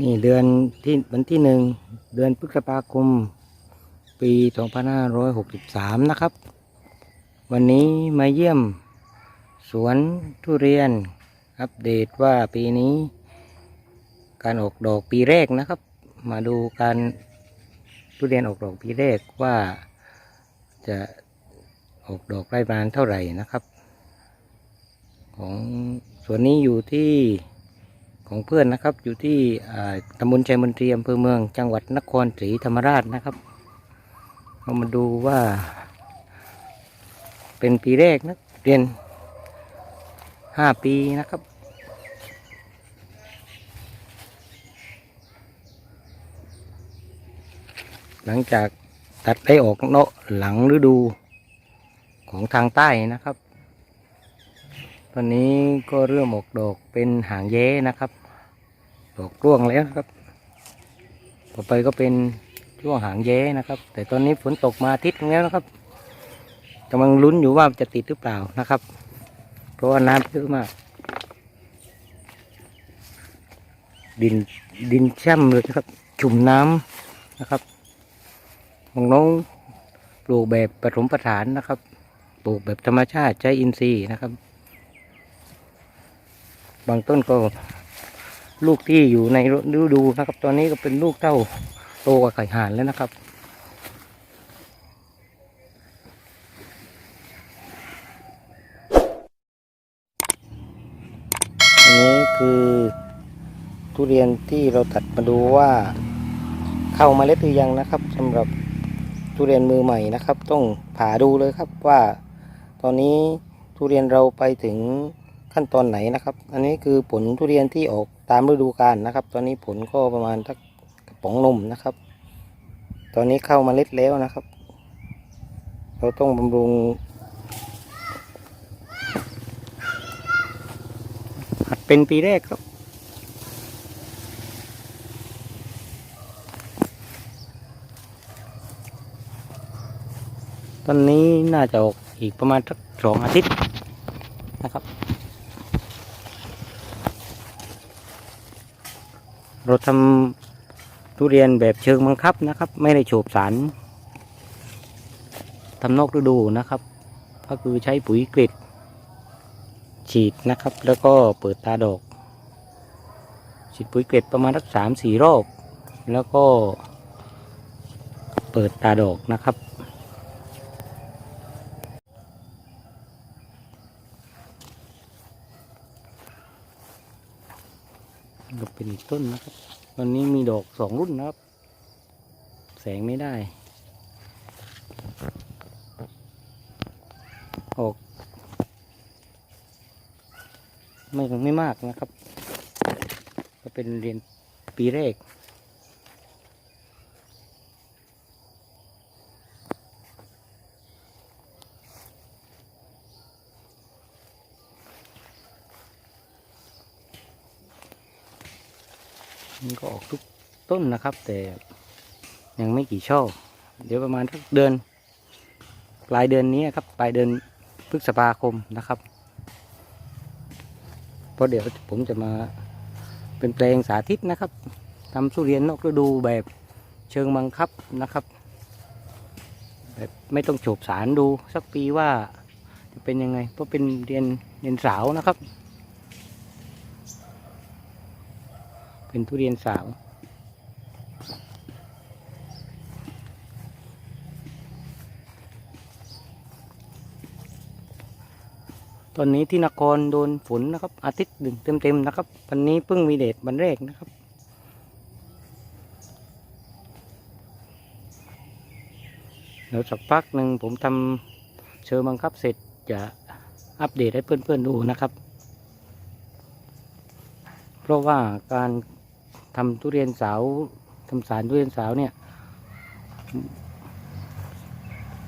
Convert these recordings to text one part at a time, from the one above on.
นี่เดือนที่วันที่หนึ่งเดือนพฤษภาคม ปี 2563 นะครับ วันนี้มาเยี่ยม สวนทุเรียน อัปเดตว่าปีนี้ การออกดอกปีแรกนะครับ มาดูการทุเรียนออกดอกปีแรกว่าจะออกดอกได้ประมาณเท่าไหร่นะครับ ของสวนนี้อยู่ที่ ของเพื่อนนะครับ อยู่ที่ตำบลชัยมนตรีอำเภอเมือง จังหวัดนครศรีธรรมราชนะครับ เรามาดูว่า เป็นปีแรกนะเรียนห้าปีนะครับหลังจากตัดได้ออกเนาะหลังฤดูของทางใต้นะครับ ตอนนี้ก็เริ่มออกดอกเป็นหางแย้นะครับ ดอกร่วงแล้วครับ ต่อไปก็เป็นช่วงหางแย้นะครับ แต่ตอนนี้ฝนตกมาทิศแล้วนะครับกำลังลุ้นอยู่ว่าจะติดหรือเปล่านะครับ เพราะว่าน้ำเยอะมาก ดินดินช่ำเลยนะครับชุ่มน้ำนะครับของน้องปลูกแบบผสมผสานนะครับ ปลูกแบบธรรมชาติใช้อินทรีย์นะครับ บางต้นก็ ลูกที่อยู่ในฤดูนะครับ ตอนนี้ก็เป็นลูกเท่าโตกว่าไข่ห่านแล้วนะครับ อันนี้คือทุเรียนที่เราตัดมาดูว่า เข้ามาเล็ดหรือยังนะครับสำหรับทุเรียนมือใหม่นะครับ ต้องผ่าดูเลยครับว่า ตอนนี้ทุเรียนเราไปถึง ขั้นตอนไหนนะครับ อันนี้คือผลทุเรียนที่ออกตามฤดูกาลนะครับ ตอนนี้ผลก็ประมาณสักกระป๋องนมนะครับ ตอนนี้เข้ามาเล็ดแล้วนะครับ เราต้องบำรุงหัดเป็นปีแรกครับ ตอนนี้น่าจะออกอีกประมาณสักสองอาทิตย์นะครับ เราทำทุเรียนแบบเชิงบังคับนะครับ ไม่ได้โฉบสารทำนอกฤดูนะครับ ก็คือใช้ปุ๋ยกริดฉีดนะครับ แล้วก็เปิดตาดอก ฉีดปุ๋ยกริดประมาณสักสามสี่รอบ แล้วก็เปิดตาดอกนะครับ ก็ เป็นอีกต้นนะครับตอนนี้มีดอกสองรุ่นนะครับ แสงไม่ได้ ออก ไม่ไม่มากนะครับ ก็เป็นเรียนปีแรก มันก็ออกทุกต้นนะครับ แต่ยังไม่กี่ช่อ เดี๋ยวประมาณสักเดือน ปลายเดือนนี้ครับ ปลายเดือนพฤษภาคมนะครับเพราะเดี๋ยวผมจะมาเป็นแปลงสาธิตนะครับทำสุเรียนนอกฤดูแบบเชิงบังคับนะครับแบบไม่ต้องโฉบสารดูสักปีว่าจะเป็นยังไง เพราะเป็นเรียนเรียนสาวนะครับ เป็นทุเรียนสาวตอนนี้ที่นครโดนฝนนะครับ อาทิตย์หนึ่งเต็มๆนะครับ วันนี้เพิ่งมีเดชวันแรกนะครับเดี๋ยวสักพักหนึ่งผมทำเชิงบังคับเสร็จจะอัปเดตให้เพื่อนๆดูนะครับ เพราะว่าการ ทำทุเรียนสาวทำสารทุเรียนสาวเนี่ย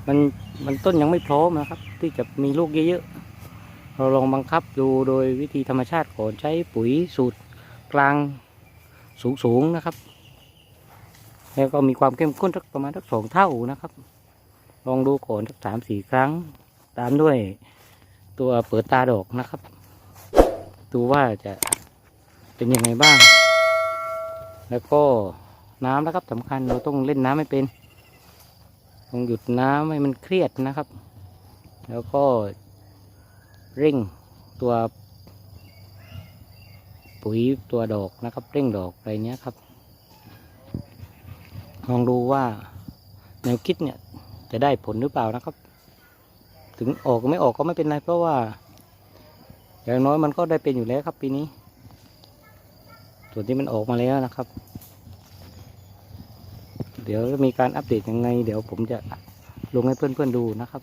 มันมันต้นยังไม่พร้อมนะครับ ที่จะมีลูกเยอะๆเราลองบังคับดูโดยวิธีธรรมชาติก่อนใช้ปุ๋ยสูตรกลางสูงๆนะครับ แล้วก็มีความเข้มข้นสักประมาณสักสองเท่านะครับ ลองดูก่อนสักสามสี่ครั้ง ตามด้วยตัวเปิดตาดอกนะครับ ดูว่าจะเป็นยังไงบ้าง แล้วก็น้ำนะครับสำคัญเราต้องเล่นน้ำไม่เป็นต้องหยุดน้ำให้มันเครียดนะครับ แล้วก็เร่งตัวปุ๋ยตัวดอกนะครับ เร่งดอกอะไรเนี้ยครับลองดูว่าแนวคิดเนี่ยจะได้ผลหรือเปล่านะครับ ถึงออกไม่ออกก็ไม่เป็นไรเพราะว่า อย่างน้อยมันก็ได้เป็นอยู่แล้วครับปีนี้ ส่วนที่มันออกมาแล้วนะครับ เดี๋ยวมีการอัปเดตยังไง เดี๋ยวผมจะลงให้เพื่อนๆดูนะครับ